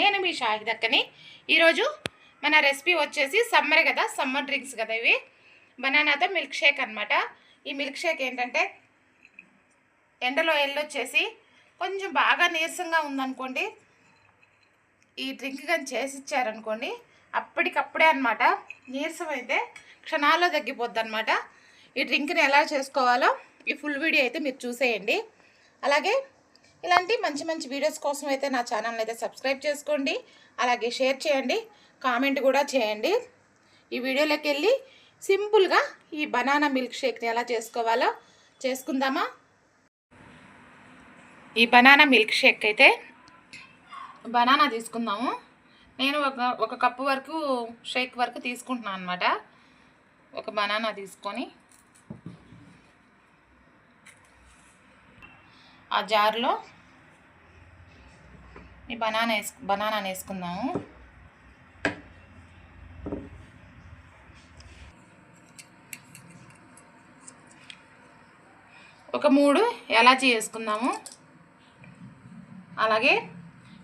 నేను మీ షాహిదక్కని. ఈరోజు మన రెసిపీ వచ్చేసి సమ్మర్ కదా సమ్మర్ డ్రింక్స్ కదా ఇవి. బనానాతో మిల్క్ షేక్ అనమాట ఈ మిల్క్ షేక్ ఏంటంటే ఎండలో ఎల్లొచ్చేసి కొంచెం బాగా నీరసంగా ఉందనుకోండి ఈ డ్రింక్ కానీ చేసి ఇచ్చారనుకోండి అప్పటికప్పుడే అనమాట నీరసం అయితే క్షణాల్లో తగ్గిపోద్ది అనమాట ఈ డ్రింక్ని ఎలా చేసుకోవాలో ఈ ఫుల్ వీడియో అయితే మీరు చూసేయండి. అలాగే ఇలాంటి మంచి మంచి వీడియోస్ కోసం అయితే నా ఛానల్ని అయితే సబ్స్క్రైబ్ చేసుకోండి. అలాగే షేర్ చేయండి. కామెంట్ కూడా చేయండి. ఈ వీడియోలోకి వెళ్ళి సింపుల్గా ఈ బనానా మిల్క్ షేక్ని ఎలా చేసుకోవాలో చేసుకుందామా? ఈ బనానా మిల్క్ షేక్ అయితే బనానా తీసుకుందాము. నేను ఒక ఒక కప్పు వరకు షేక్ వరకు తీసుకుంటున్నాను అనమాట ఒక బనానా తీసుకొని ఆ జార్లో ఈ బనానా వేసు బనానా వేసుకుందాము ఒక మూడు ఎలాచీ వేసుకుందాము. అలాగే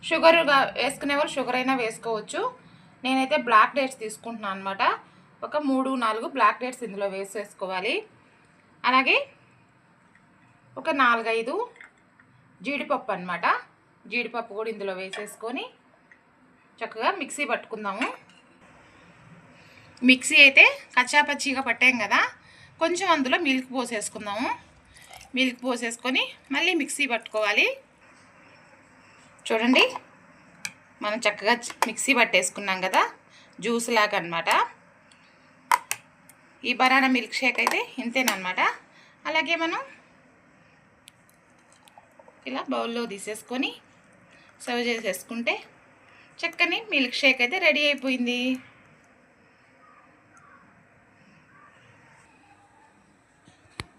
షుగర్ వేసుకునే షుగర్ అయినా వేసుకోవచ్చు. నేనైతే బ్లాక్ డేట్స్ తీసుకుంటున్నాను అనమాట ఒక మూడు నాలుగు బ్లాక్ డేట్స్ ఇందులో వేసేసుకోవాలి. అలాగే ఒక నాలుగైదు జీడిపప్పు అనమాట జీడిపప్పు కూడా ఇందులో వేసేసుకొని చక్కగా మిక్సీ పట్టుకుందాము. మిక్సీ అయితే కచ్చాపచ్చిగా పట్టాం కదా కొంచెం అందులో మిల్క్ పోసేసుకుందాము. మిల్క్ పోసేసుకొని మళ్ళీ మిక్సీ పట్టుకోవాలి. చూడండి మనం చక్కగా మిక్సీ పట్టేసుకున్నాం కదా జ్యూస్ లాగా అనమాట ఈ బనానా మిల్క్ షేక్ అయితే ఇంతేనమాట అలాగే మనం ఇలా బౌల్లో తీసేసుకొని సర్వ్ చేసేసుకుంటే చక్కని మిల్క్ షేక్ అయితే రెడీ అయిపోయింది.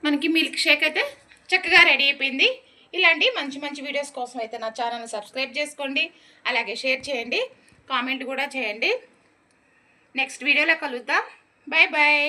మనకి మిల్క్ షేక్ అయితే చక్కగా రెడీ అయిపోయింది. ఇలాంటి మంచి మంచి వీడియోస్ కోసం అయితే నా ఛానల్ని సబ్స్క్రైబ్ చేసుకోండి. అలాగే షేర్ చేయండి. కామెంట్ కూడా చేయండి. నెక్స్ట్ వీడియోలో కలుద్దాం. Bye bye.